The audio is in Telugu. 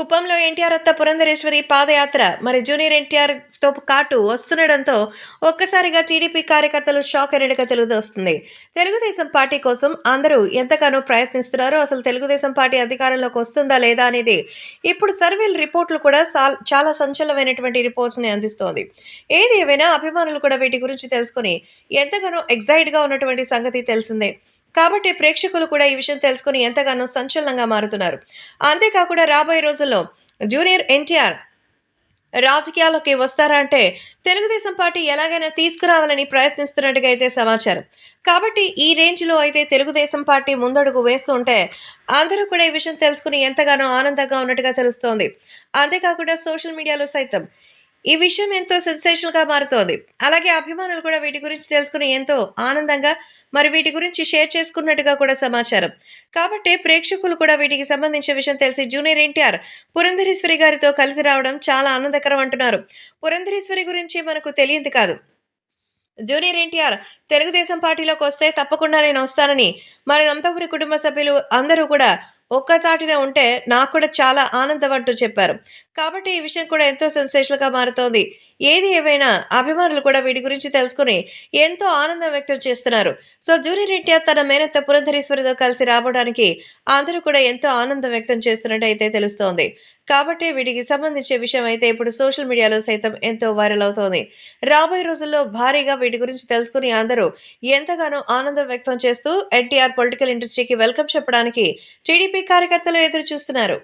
కుప్పంలో ఎన్టీఆర్ అత్త పురంధరేశ్వరి పాదయాత్ర మరి జూనియర్ ఎన్టీఆర్తో కాటు వస్తుండడంతో ఒక్కసారిగా టీడీపీ కార్యకర్తలు షాక్ అయినట్టుగా తెలుస్తుంది. తెలుగుదేశం పార్టీ కోసం అందరూ ఎంతగానో ప్రయత్నిస్తున్నారు అసలు తెలుగుదేశం పార్టీ అధికారంలోకి వస్తుందా లేదా అనేది ఇప్పుడు సర్వేల రిపోర్ట్లు కూడా చాలా సంచలనమైనటువంటి రిపోర్ట్స్ని అందిస్తోంది. ఏది ఏమైనా అభిమానులు కూడా వీటి గురించి తెలుసుకొని ఎంతగానో ఎగ్జైట్గా ఉన్నటువంటి సంగతి తెలిసిందే. కాబట్టి ప్రేక్షకులు కూడా ఈ విషయం తెలుసుకుని ఎంతగానో సంచలనంగా మారుతున్నారు. అంతేకాకుండా రాబోయే రోజుల్లో జూనియర్ ఎన్టీఆర్ రాజకీయాల్లోకి వస్తారా అంటే తెలుగుదేశం పార్టీ ఎలాగైనా తీసుకురావాలని ప్రయత్నిస్తున్నట్టుగా అయితే సమాచారం. కాబట్టి ఈ రేంజ్లో అయితే తెలుగుదేశం పార్టీ ముందడుగు వేస్తుంటే అందరూ కూడా ఈ విషయం తెలుసుకుని ఎంతగానో ఆనందంగా ఉన్నట్టుగా తెలుస్తోంది. అంతేకాకుండా సోషల్ మీడియాలో సైతం ఈ విషయం ఎంతో సెన్సేషనల్గా మారుతోంది. అలాగే అభిమానులు కూడా వీటి గురించి తెలుసుకుని ఎంతో ఆనందంగా మరి వీటి గురించి షేర్ చేసుకున్నట్టుగా కూడా సమాచారం. కాబట్టి ప్రేక్షకులు కూడా వీటికి సంబంధించిన విషయం తెలిసి జూనియర్ ఎన్టీఆర్ పురంధరేశ్వరి గారితో కలిసి రావడం చాలా ఆనందకరం అంటున్నారు. పురంధరేశ్వరి గురించి మనకు తెలియదు కాదు. జూనియర్ ఎన్టీఆర్ తెలుగుదేశం పార్టీలోకి వస్తే తప్పకుండా నేను వస్తానని మరి నంతపురి కుటుంబ సభ్యులు అందరూ కూడా ఒక్క తాటిన ఉంటే నాకు కూడా చాలా ఆనందం అంటూ చెప్పారు. కాబట్టి ఈ విషయం కూడా ఎంతో సెన్సేషన్గా మారుతోంది. ఏది ఏమైనా అభిమానులు కూడా వీటి గురించి తెలుసుకుని ఎంతో ఆనందం వ్యక్తం చేస్తున్నారు. సో జూనియర్ ఎన్టీఆర్ తన మేనత్త పురంధరేశ్వరితో కలిసి రావడానికి అందరూ కూడా ఎంతో ఆనందం వ్యక్తం చేస్తున్నట్టు అయితే తెలుస్తోంది. కాబట్టి వీటికి సంబంధించిన విషయం అయితే ఇప్పుడు సోషల్ మీడియాలో సైతం ఎంతో వైరల్ అవుతోంది. రాబోయే రోజుల్లో భారీగా వీటి గురించి తెలుసుకుని అందరూ ఎంతగానో ఆనందం వ్యక్తం చేస్తూ ఎన్టీఆర్ పొలిటికల్ ఇండస్ట్రీకి వెల్కమ్ చెప్పడానికి టీడీపీ కార్యకర్తలు ఎదురు చూస్తున్నారు